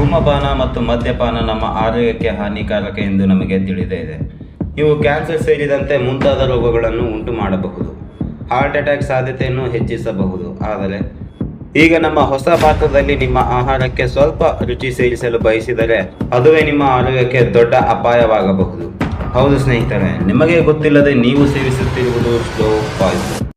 ಧೂಮಪಾನ ಮತ್ತು ಮದ್ಯಪಾನ ನಮ್ಮ ಆರೋಗ್ಯಕ್ಕೆ ಹಾನಿಕಾರಕ ಎಂದು ನಮಗೆ ತಿಳಿದೇ ಇದೆ. ಇವು ಕ್ಯಾನ್ಸರ್ ಸೇರಿದಂತೆ ಮುಂತಾದ ರೋಗಗಳನ್ನು ಉಂಟು ಮಾಡಬಹುದು ಹಾರ್ಟ್ ಅಟ್ಯಾಕ್ ಸಾಧ್ಯತೆಯನ್ನು ಹೆಚ್ಚಿಸಬಹುದು. ಆದರೆ ಈಗ ನಮ್ಮ ಹೊಸ ಪಾತ್ರದಲ್ಲಿ ನಿಮ್ಮ ಆಹಾರಕ್ಕೆ ಸ್ವಲ್ಪ ರುಚಿ ಸೇರಿಸಲು ಬಯಸಿದರೆ ಅದುವೇ ನಿಮ್ಮ ಆರೋಗ್ಯಕ್ಕೆ ದೊಡ್ಡ ಅಪಾಯವಾಗಬಹುದು. ಹೌದು ಸ್ನೇಹಿತರೆ, ನಿಮಗೆ ಗೊತ್ತಿಲ್ಲದೆ ನೀವು ಸೇವಿಸುತ್ತಿರುವುದು ಸ್ಲೋ ಪಾಯ್ಸನ್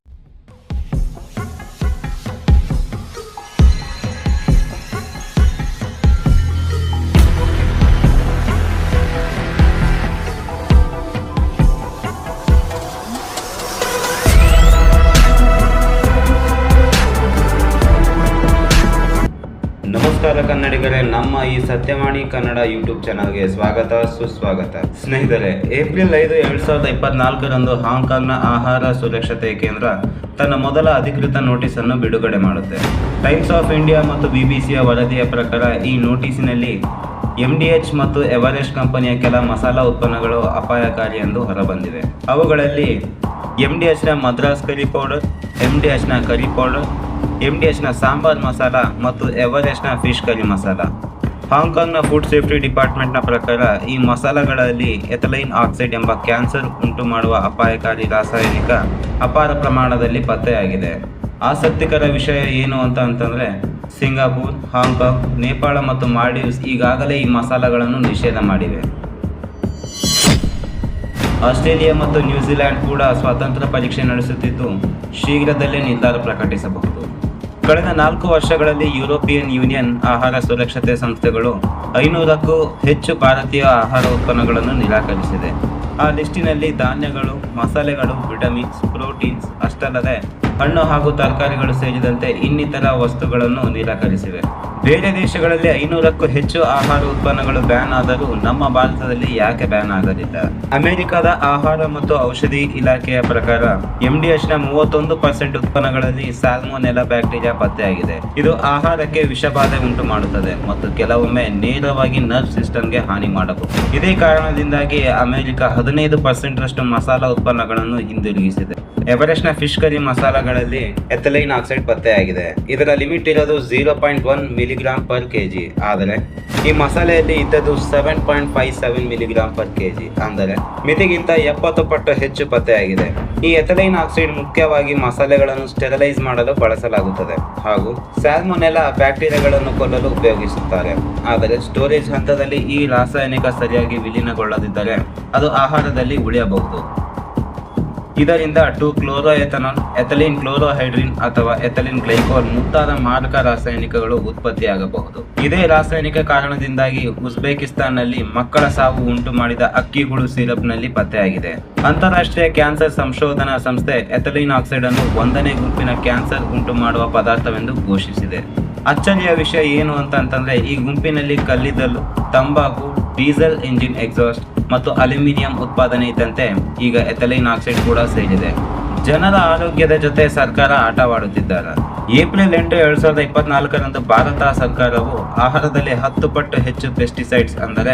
ನಮಸ್ಕಾರ ಕನ್ನಡಿಗರೇ, ನಮ್ಮ ಈ ಸತ್ಯವಾಣಿ ಕನ್ನಡ ಯೂಟ್ಯೂಬ್ ಚಾನಲ್ಗೆ ಸ್ವಾಗತ, ಸುಸ್ವಾಗತ. ಸ್ನೇಹಿತರೆ, ಏಪ್ರಿಲ್ ಐದು ಎರಡ್ ಸಾವಿರದ ಇಪ್ಪತ್ನಾಲ್ಕರಂದು ಹಾಂಗ್ಕಾಂಗ್ನ ಆಹಾರ ಸುರಕ್ಷತೆ ಕೇಂದ್ರ ತನ್ನ ಮೊದಲ ಅಧಿಕೃತ ನೋಟಿಸ್ ಅನ್ನು ಬಿಡುಗಡೆ ಮಾಡುತ್ತೆ. ಟೈಮ್ಸ್ ಆಫ್ ಇಂಡಿಯಾ ಮತ್ತು ಬಿಬಿಸಿಯ ವರದಿಯ ಪ್ರಕಾರ ಈ ನೋಟಿಸಿನಲ್ಲಿ ಎಚ್ ಮತ್ತು ಎವರೆಸ್ಟ್ ಕಂಪನಿಯ ಕೆಲ ಮಸಾಲಾ ಉತ್ಪನ್ನಗಳು ಅಪಾಯಕಾರಿ ಎಂದು ಹೊರಬಂದಿವೆ. ಅವುಗಳಲ್ಲಿ ಎಂಡಿಎಚ್ನ ಮದ್ರಾಸ್ ಕರಿ ಪೌಡರ್ ಎಂಡಿಎಚ್ನ ಕರಿ ಪೌಡರ್ ಎಂಡಿಎಚ್ನ ಸಾಂಬಾರ್ ಮಸಾಲ ಮತ್ತು ಎವರೆಸ್ಟ್ನ ಫಿಶ್ ಕರಿ ಮಸಾಲ. ಹಾಂಗ್ಕಾಂಗ್ನ ಫುಡ್ ಸೇಫ್ಟಿ ಡಿಪಾರ್ಟ್ಮೆಂಟ್ನ ಪ್ರಕಾರ ಈ ಮಸಾಲಗಳಲ್ಲಿ ಎಥಲೈನ್ ಆಕ್ಸೈಡ್ ಎಂಬ ಕ್ಯಾನ್ಸರ್ ಉಂಟು ಮಾಡುವ ಅಪಾಯಕಾರಿ ರಾಸಾಯನಿಕ ಅಪಾರ ಪ್ರಮಾಣದಲ್ಲಿ ಪತ್ತೆಯಾಗಿದೆ. ಆಸಕ್ತಿಕರ ವಿಷಯ ಏನು ಅಂತ ಅಂತಂದರೆ ಸಿಂಗಾಪುರ್ ಹಾಂಗ್ಕಾಂಗ್ ನೇಪಾಳ ಮತ್ತು ಮಾಲ್ಡೀವ್ಸ್ ಈಗಾಗಲೇ ಈ ಮಸಾಲಗಳನ್ನು ನಿಷೇಧ ಮಾಡಿವೆ. ಆಸ್ಟ್ರೇಲಿಯಾ ಮತ್ತು ನ್ಯೂಜಿಲೆಂಡ್ ಕೂಡ ಸ್ವಾತಂತ್ರ್ಯ ಪರೀಕ್ಷೆ ನಡೆಸುತ್ತಿದ್ದು, ಶೀಘ್ರದಲ್ಲೇ ನಿರ್ಧಾರ ಪ್ರಕಟಿಸಬಹುದು. ಕಳೆದ ನಾಲ್ಕು ವರ್ಷಗಳಲ್ಲಿ ಯುರೋಪಿಯನ್ ಯೂನಿಯನ್ ಆಹಾರ ಸುರಕ್ಷತೆ ಸಂಸ್ಥೆಗಳು ಐನೂರಕ್ಕೂ ಹೆಚ್ಚು ಭಾರತೀಯ ಆಹಾರ ಉತ್ಪನ್ನಗಳನ್ನು ನಿರಾಕರಿಸಿದೆ. ಆ ಲಿಸ್ಟಿನಲ್ಲಿ ಧಾನ್ಯಗಳು, ಮಸಾಲೆಗಳು, ವಿಟಮಿನ್ಸ್, ಪ್ರೋಟೀನ್ಸ್ ಅಷ್ಟಲ್ಲದೆ ಹಣ್ಣು ಹಾಗೂ ತರಕಾರಿಗಳು ಸೇರಿದಂತೆ ಇನ್ನಿತರ ವಸ್ತುಗಳನ್ನು ನಿರಾಕರಿಸಿವೆ. ಬೇರೆ ದೇಶಗಳಲ್ಲಿ ಐನೂರಕ್ಕೂ ಹೆಚ್ಚು ಆಹಾರ ಉತ್ಪನ್ನಗಳು ಬ್ಯಾನ್ ಆದರೂ ನಮ್ಮ ಭಾರತದಲ್ಲಿ ಯಾಕೆ ಬ್ಯಾನ್ ಆಗಲಿಲ್ಲ? ಅಮೆರಿಕದ ಆಹಾರ ಮತ್ತು ಔಷಧಿ ಇಲಾಖೆಯ ಪ್ರಕಾರ ಎಂಡಿಎಚ್ನ ಮೂವತ್ತೊಂದು ಪರ್ಸೆಂಟ್ ಉತ್ಪನ್ನಗಳಲ್ಲಿ ಸಾಲ್ಮೋನೆಲಾ ಬ್ಯಾಕ್ಟೀರಿಯಾ ಪತ್ತೆಯಾಗಿದೆ. ಇದು ಆಹಾರಕ್ಕೆ ವಿಷಬಾಧೆ ಉಂಟು ಮಾಡುತ್ತದೆ ಮತ್ತು ಕೆಲವೊಮ್ಮೆ ನೇರವಾಗಿ ನರ್ವ್ ಸಿಸ್ಟಮ್ಗೆ ಹಾನಿ ಮಾಡಬಹುದು. ಇದೇ ಕಾರಣದಿಂದಾಗಿ ಅಮೆರಿಕ ಹದಿನೈದು ಪರ್ಸೆಂಟ್ ರಷ್ಟು ಮಸಾಲಾ ಉತ್ಪನ್ನಗಳನ್ನು ಹಿಂದಿರುಗಿಸಿದೆ. ಎವರೆಸ್ಟ್ನ ಫಿಶ್ ಕರಿ ಮಸಾಲಗಳಲ್ಲಿ ಎಥಲೈನ್ ಆಕ್ಸೈಡ್ ಪತ್ತೆಯಾಗಿದೆ ಇದರ ಲಿಮಿಟ್ ಇರೋದು zero point one milligram per KG ಆದರೆ ಈ ಮಸಾಲೆಯಲ್ಲಿ ಇದ್ದದ್ದು seven point five seven milligram per KG ಅಂದರೆ ಮಿತಿಗಿಂತ ಎಪ್ಪತ್ತು ಪಟ್ಟು ಹೆಚ್ಚು ಪತ್ತೆಯಾಗಿದೆ ಈ ಎಥಲೈನ್ ಆಕ್ಸೈಡ್ ಮುಖ್ಯವಾಗಿ ಮಸಾಲೆಗಳನ್ನು ಸ್ಟೆರಲೈಸ್ ಮಾಡಲು ಬಳಸಲಾಗುತ್ತದೆ ಹಾಗೂ ಸ್ಯಾಲ್ಮೊನೆಲಾ ಬ್ಯಾಕ್ಟೀರಿಯಾಗಳನ್ನು ಕೊಲ್ಲಲು ಉಪಯೋಗಿಸುತ್ತಾರೆ. ಆದರೆ ಸ್ಟೋರೇಜ್ ಹಂತದಲ್ಲಿ ಈ ರಾಸಾಯನಿಕ ಸರಿಯಾಗಿ ವಿಲೀನಗೊಳ್ಳದಿದ್ದರೆ ಅದು ಆಹಾರದಲ್ಲಿ ಉಳಿಯಬಹುದು. ಇದರಿಂದ two chloro ethanol ethylene chlorohydrin ಅಥವಾ ಎಥಲಿನ್ ಗ್ಲೈಕೋಲ್ ಮುಂತಾದ ಮಾರಕ ರಾಸಾಯನಿಕಗಳು ಉತ್ಪತ್ತಿಯಾಗಬಹುದು. ಇದೇ ರಾಸಾಯನಿಕ ಕಾರಣದಿಂದಾಗಿ ಉಜ್ಬೇಕಿಸ್ತಾನ್ನಲ್ಲಿ ಮಕ್ಕಳ ಸಾವು ಉಂಟು ಮಾಡಿದ ಅಕ್ಕಿ ಹುಳು ಸಿರಪ್ನಲ್ಲಿ ಪತ್ತೆಯಾಗಿದೆ. ಅಂತಾರಾಷ್ಟ್ರೀಯ ಕ್ಯಾನ್ಸರ್ ಸಂಶೋಧನಾ ಸಂಸ್ಥೆ ಎಥಲಿನ್ ಆಕ್ಸೈಡ್ ಅನ್ನು ಒಂದನೇ ಗುಂಪಿನ ಕ್ಯಾನ್ಸರ್ ಉಂಟು ಮಾಡುವ ಪದಾರ್ಥವೆಂದು ಘೋಷಿಸಿದೆ. ಅಚ್ಚರಿಯ ವಿಷಯ ಏನು ಅಂತ ಅಂತಂದ್ರೆ ಈ ಗುಂಪಿನಲ್ಲಿ ಕಲ್ಲಿದ್ದಲು, ತಂಬಾಕು, ಡೀಸೆಲ್ ಇಂಜಿನ್ ಎಕ್ಸಾಸ್ಟ್ ಮತ್ತು ಅಲ್ಯೂಮಿನಿಯಂ ಉತ್ಪಾದನೆ ಇದ್ದಂತೆ ಈಗ ಎಥಲೈನ್ ಆಕ್ಸೈಡ್ ಕೂಡ ಸೇರಿದೆ. ಜನರ ಆರೋಗ್ಯದ ಜೊತೆ ಸರ್ಕಾರ ಆಟವಾಡುತ್ತಿದ್ದಾರೆ. ಏಪ್ರಿಲ್ ಎಂಟು ಎರಡ್ ಸಾವಿರದ ಇಪ್ಪತ್ನಾಲ್ಕರಂದು ಭಾರತ ಸರ್ಕಾರವು ಆಹಾರದಲ್ಲಿ ಹತ್ತು ಪಟ್ಟು ಹೆಚ್ಚು ಪೆಸ್ಟಿಸೈಡ್ಸ್ ಅಂದರೆ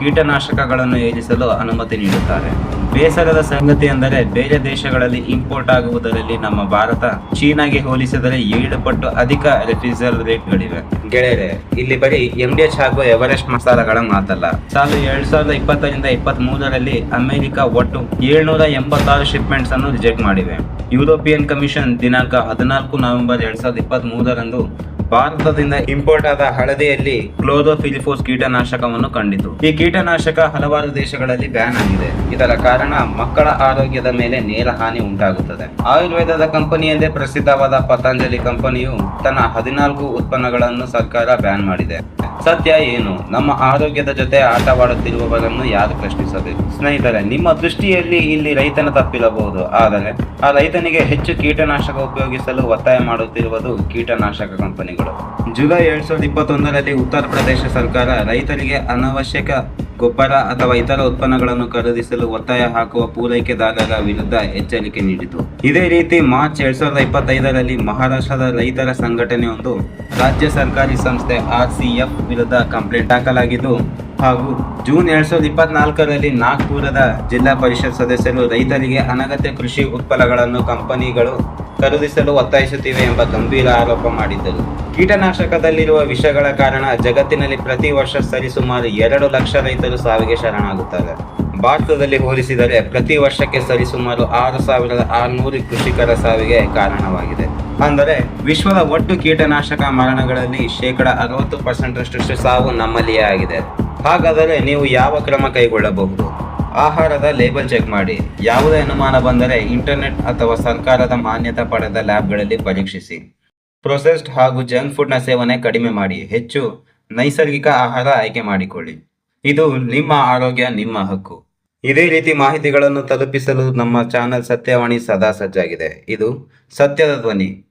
ಕೀಟನಾಶಕಗಳನ್ನು ಏರಿಸಲು ಅನುಮತಿ ನೀಡುತ್ತಾರೆ. ಬೇಸರದ ಸಂಗತಿ ಎಂದರೆ ಬೇರೆ ದೇಶಗಳಲ್ಲಿ ಇಂಪೋರ್ಟ್ ಆಗುವುದರಲ್ಲಿ ನಮ್ಮ ಭಾರತ ಚೀನಾಗೆ ಹೋಲಿಸಿದರೆ ಏಳು ಪಟ್ಟು ಅಧಿಕ ರೆಫ್ರಿಜರೇಟ್ಗಳಿವೆ ಗೆಳೆಯರೆ, ಇಲ್ಲಿ ಬರೀ ಎಚ್ ಹಾಗೂ ಎವರೆಸ್ಟ್ ಮಸಾಲಗಳ ಮಾತಲ್ಲ. ಸಾಲು ಎರಡ್ ಸಾವಿರದ ಇಪ್ಪತ್ತರಿಂದ ಇಪ್ಪತ್ತ್ ಮೂರರಲ್ಲಿ ಅಮೆರಿಕ ಒಟ್ಟು ಏಳ್ನೂರ ಎಂಬತ್ತಾರು ಶಿಪ್ಮೆಂಟ್ಸ್ ಅನ್ನು ರಿಜೆಕ್ಟ್ ಮಾಡಿವೆ. ಯುರೋಪಿಯನ್ ಕಮಿಷನ್ ದಿನಾಂಕ ಹದಿನಾಲ್ಕು ನವೆಂಬರ್ ಎರಡ್ ಸಾವಿರದ ಇಪ್ಪತ್ತ್ ಮೂರರಂದು ಭಾರತದಿಂದ ಇಂಪೋರ್ಟ್ ಆದ ಹಳದಿಯಲ್ಲಿ ಕ್ಲೋರೋಫಿಲಿಫೋಸ್ ಕೀಟನಾಶಕವನ್ನು ಕಂಡಿತು. ಈ ಕೀಟನಾಶಕ ಹಲವಾರು ದೇಶಗಳಲ್ಲಿ ಬ್ಯಾನ್ ಆಗಿದೆ. ಇದರ ಕಾರಣ ಮಕ್ಕಳ ಆರೋಗ್ಯದ ಮೇಲೆ ನೇರ ಹಾನಿ ಉಂಟಾಗುತ್ತದೆ. ಆಯುರ್ವೇದದ ಕಂಪನಿಯಲ್ಲೇ ಪ್ರಸಿದ್ಧವಾದ ಪತಂಜಲಿ ಕಂಪನಿಯು ತನ್ನ ಹದಿನಾಲ್ಕು ಉತ್ಪನ್ನಗಳನ್ನು ಸರ್ಕಾರ ಬ್ಯಾನ್ ಮಾಡಿದೆ. ಸತ್ಯ ಏನು? ನಮ್ಮ ಆರೋಗ್ಯದ ಜೊತೆ ಆಟವಾಡುತ್ತಿರುವವರನ್ನು ಯಾರು ಪ್ರಶ್ನಿಸಬೇಕು? ಸ್ನೇಹಿತರೆ, ನಿಮ್ಮ ದೃಷ್ಟಿಯಲ್ಲಿ ಇಲ್ಲಿ ರೈತನ ತಪ್ಪಿರಬಹುದು. ಆದರೆ, ಆ ರೈತನಿಗೆ ಹೆಚ್ಚು ಕೀಟನಾಶಕ ಉಪಯೋಗಿಸಲು ಒತ್ತಾಯ ಮಾಡುತ್ತಿರುವುದು ಕೀಟನಾಶಕ ಕಂಪನಿಗಳು. ಜುಲೈ ಎರಡ್ ಸಾವಿರದ ಇಪ್ಪತ್ತೊಂದರಲ್ಲಿ ಉತ್ತರ ಪ್ರದೇಶ ಸರ್ಕಾರ ರೈತರಿಗೆ ಅನವಶ್ಯಕ ಗೊಬ್ಬರ ಅಥವಾ ಇತರ ಉತ್ಪನ್ನಗಳನ್ನು ಖರೀದಿಸಲು ಒತ್ತಾಯ ಹಾಕುವ ಪೂರೈಕೆದಾರರ ವಿರುದ್ಧ ಎಚ್ಚರಿಕೆ ನೀಡಿತು. ಇದೇ ರೀತಿ ಮಾರ್ಚ್ ಎರಡ್ ಸಾವಿರದ ಇಪ್ಪತ್ತೈದರಲ್ಲಿ ಮಹಾರಾಷ್ಟ್ರದ ರೈತರ ಸಂಘಟನೆಯೊಂದು ರಾಜ್ಯ ಸರ್ಕಾರಿ ಸಂಸ್ಥೆ ಆರ್ ಸಿಎಫ್ ವಿರುದ್ಧ ಕಂಪ್ಲೇಂಟ್ ದಾಖಲಾಗಿದ್ದು ಹಾಗೂ ಜೂನ್ ಎರಡ್ ಸಾವಿರದ ಇಪ್ಪತ್ನಾಲ್ಕರಲ್ಲಿ ನಾಗ್ಪುರದ ಜಿಲ್ಲಾ ಪರಿಷತ್ ಸದಸ್ಯರು ರೈತರಿಗೆ ಅನಗತ್ಯ ಕೃಷಿ ಉತ್ಪನ್ನಗಳನ್ನು ಕಂಪನಿಗಳು ಖರೀದಿಸಲು ಒತ್ತಾಯಿಸುತ್ತಿವೆ ಎಂಬ ಗಂಭೀರ ಆರೋಪ ಮಾಡಿದ್ದರು. ಕೀಟನಾಶಕದಲ್ಲಿರುವ ವಿಷಗಳ ಕಾರಣ ಜಗತ್ತಿನಲ್ಲಿ ಪ್ರತಿ ವರ್ಷ ಸರಿಸುಮಾರು ಎರಡು ಲಕ್ಷ ರೈತರು ಸಾವಿಗೆ ಶರಣಾಗುತ್ತಾರೆ. ಭಾರತದಲ್ಲಿ ಹೋಲಿಸಿದರೆ ಪ್ರತಿ ವರ್ಷಕ್ಕೆ ಸರಿಸುಮಾರು ಆರು ಸಾವಿರದ ಆರುನೂರು ಕೃಷಿಕರ ಸಾವಿಗೆ ಕಾರಣವಾಗಿದೆ. ಅಂದರೆ ವಿಶ್ವದ ಒಟ್ಟು ಕೀಟನಾಶಕ ಮರಣಗಳಲ್ಲಿ ಶೇಕಡ ಅರವತ್ತು ಪರ್ಸೆಂಟಷ್ಟು ಸಾವು ನಮ್ಮಲ್ಲಿಯೇ ಆಗಿದೆ. ಹಾಗಾದರೆ ನೀವು ಯಾವ ಕ್ರಮ ಕೈಗೊಳ್ಳಬಹುದು? ಆಹಾರದ ಲೇಬಲ್ ಚೆಕ್ ಮಾಡಿ. ಯಾವುದೇ ಅನುಮಾನ ಬಂದರೆ ಇಂಟರ್ನೆಟ್ ಅಥವಾ ಸರ್ಕಾರದ ಮಾನ್ಯತೆ ಪಡೆದ ಲ್ಯಾಬ್ಗಳಲ್ಲಿ ಪರೀಕ್ಷಿಸಿ. ಪ್ರೊಸೆಸ್ಡ್ ಹಾಗೂ ಜಂಕ್ ಫುಡ್ನ ಸೇವನೆ ಕಡಿಮೆ ಮಾಡಿ. ಹೆಚ್ಚು ನೈಸರ್ಗಿಕ ಆಹಾರ ಆಯ್ಕೆ ಮಾಡಿಕೊಳ್ಳಿ. ಇದು ನಿಮ್ಮ ಆರೋಗ್ಯ, ನಿಮ್ಮ ಹಕ್ಕು. ಇದೇ ರೀತಿ ಮಾಹಿತಿಗಳನ್ನು ತಲುಪಿಸಲು ನಮ್ಮ ಚಾನೆಲ್ ಸತ್ಯವಾಣಿ ಸದಾ ಸಜ್ಜಾಗಿದೆ. ಇದು ಸತ್ಯದ ಧ್ವನಿ.